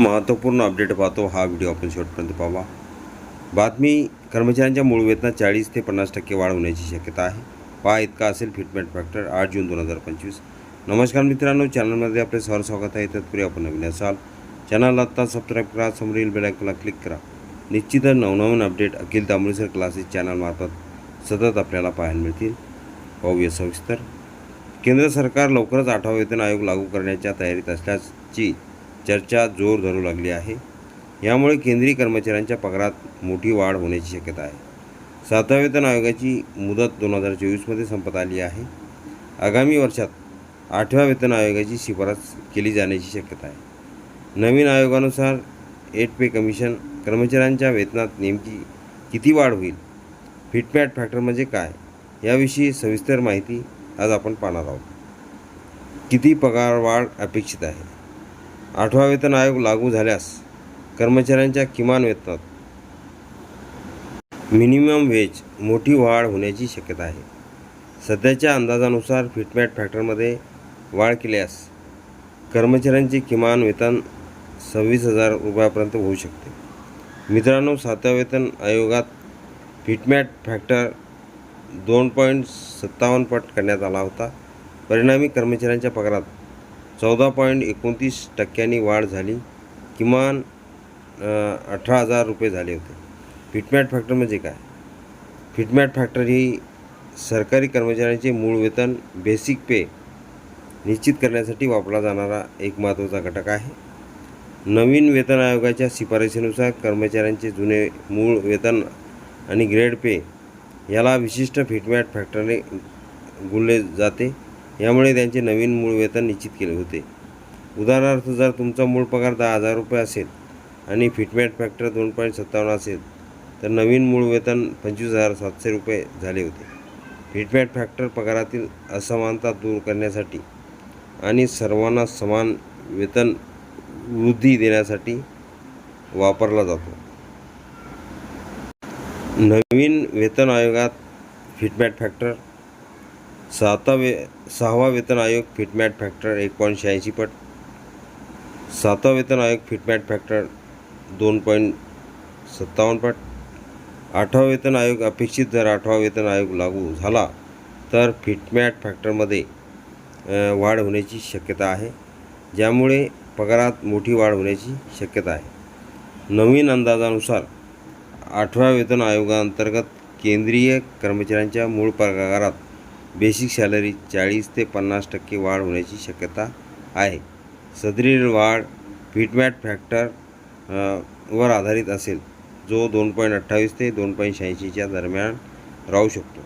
महत्त्वपूर्ण अपडेट पाहतो हा व्हिडिओ आपण शेवटपर्यंत पाहावा बातमी कर्मचाऱ्यांच्या मूळ वेतनात चाळीस ते पन्नास टक्के वाढ होण्याची शक्यता आहे. पहा इतका असेल फिटमेंट फॅक्टर आठ जून दोन हजार पंचवीस. नमस्कार मित्रांनो चॅनलमध्ये आपले सहर स्वागत आहे. तत्पूर्वी आपण नवीन असाल चॅनल आत्ता सबस्क्राईब करा समोरील बेलायकला क्लिक करा. निश्चितच नवनवीन अपडेट अखिल तांबळीसर क्लासेस चॅनलमार्फत सतत आपल्याला पाहायला मिळतील. पाहूया सविस्तर. केंद्र सरकार लवकरच आठवा वेतन आयोग लागू करण्याच्या तयारीत असल्याची चर्चा जोर धरू लागली आहे. यामुळे केंद्रीय कर्मचाऱ्यांच्या पगारात मोठी वाढ होण्याची शक्यता आहे. सातव्या वेतन आयोगाची मुदत दोन हजार चोवीसमध्ये संपत आली आहे. आगामी वर्षात आठव्या वेतन आयोगाची शिफारस केली जाण्याची शक्यता आहे. नवीन आयोगानुसार एट पे कमिशन कर्मचाऱ्यांच्या वेतनात नेमकी किती वाढ होईल? फिटमॅट फॅक्टर म्हणजे काय? याविषयी सविस्तर माहिती आज आपण पाहणार आहोत. किती पगार वाढ अपेक्षित आहे? आठवा वेतन आयोग लागू झाल्यास कर्मचाऱ्यांच्या किमान वेतनात मिनिमम वेज मोठी वाढ होण्याची शक्यता आहे. सध्याच्या अंदाजानुसार फिटमॅट फॅक्टरमध्ये वाढ केल्यास कर्मचाऱ्यांचे किमान वेतन सव्वीस हजार रुपयापर्यंत होऊ शकते. मित्रांनो सातव्या वेतन आयोगात फिटमॅट फॅक्टर दोन पॉईंट सत्तावन्न पट करण्यात आला होता. परिणामी कर्मचाऱ्यांच्या पगारात चौदा पॉईंट एकोणतीस टक्क्यांनी वाढ झाली. किमान अठरा हजार रुपये झाले होते. फिटमॅट फॅक्टर म्हणजे काय? फिटमॅट फॅक्टर ही सरकारी कर्मचाऱ्यांचे मूळ वेतन बेसिक पे निश्चित करण्यासाठी वापरला जाणारा एक महत्त्वाचा घटक आहे. नवीन वेतन आयोगाच्या शिफारशीनुसार कर्मचाऱ्यांचे जुने मूळ वेतन आणि ग्रेड पे याला विशिष्ट फिटमॅट फॅक्टरने गुणले जाते. यामुळे त्यांचे नवीन मूळ वेतन निश्चित केले होते. उदाहरणार्थ जर तुमचा मूळ पगार दहा हजार रुपये असेल आणि फिटमॅट फॅक्टर दोन पॉईंट सत्तावन्न असेल तर नवीन मूळ वेतन पंचवीस हजार सातशे रुपये झाले होते. फिटमॅट फॅक्टर पगारातील असमानता दूर करण्यासाठी आणि सर्वांना समान वेतन वृद्धी देण्यासाठी वापरला जातो. नवीन वेतन आयोगात फिटमॅट फॅक्टर सातवा वे सहावा वेतन आयोग फिटमॅट फॅक्टर एक पॉईंट शहाऐंशी पट. सातवा वेतन आयोग फिटमॅट फॅक्टर दोन पॉईंट सत्तावन्न पट. आठवा वेतन आयोग अपेक्षित जर आठवा वेतन आयोग लागू झाला तर फिटमॅट फॅक्टरमध्ये वाढ होण्याची शक्यता आहे ज्यामुळे पगारात मोठी वाढ होण्याची शक्यता आहे. नवीन अंदाजानुसार आठव्या वेतन आयोगाअंतर्गत केंद्रीय कर्मचाऱ्यांच्या मूळ पगारात बेसिक सॅलरी चाळीस ते पन्नास टक्के वाढ होण्याची शक्यता आहे. सदरील वाढ फिटमॅट फॅक्टर वर आधारित असेल जो दोन पॉईंट अठ्ठावीस ते दोन पॉईंट शहाऐंशीच्या दरम्यान राहू शकतो.